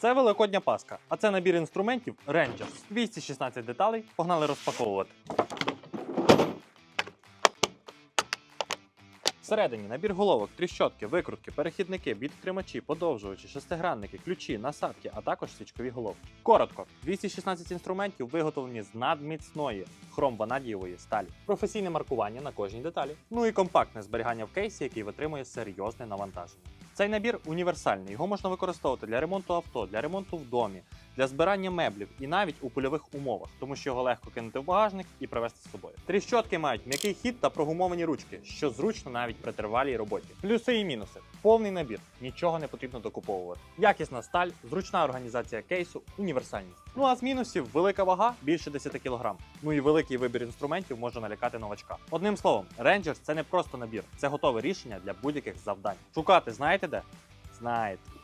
Це великодня паска, а це набір інструментів Rangers. 216 деталей. Погнали розпаковувати. Всередині набір головок, тріщотки, викрутки, перехідники, біт-тримачі, подовжувачі, шестигранники, ключі, насадки, а також свічкові головки. Коротко, 216 інструментів виготовлені з надміцної хромванадієвої сталі, професійне маркування на кожній деталі, ну і компактне зберігання в кейсі, який витримує серйозне навантаження. Цей набір універсальний. Його можна використовувати для ремонту авто, для ремонту в домі, для збирання меблів і навіть у польових умовах, тому що його легко кинути в багажник і привезти з собою. Тріщотки мають м'який хід та прогумовані ручки, що зручно навіть при тривалій роботі. Плюси і мінуси. Повний набір, нічого не потрібно докуповувати. Якісна сталь, зручна організація кейсу, універсальність. Ну а з мінусів велика вага більше 10 кг. Ну і великий вибір інструментів може налякати новачка. Одним словом, Rangers це не просто набір, це готове рішення для будь-яких завдань. Шукати знаєте де?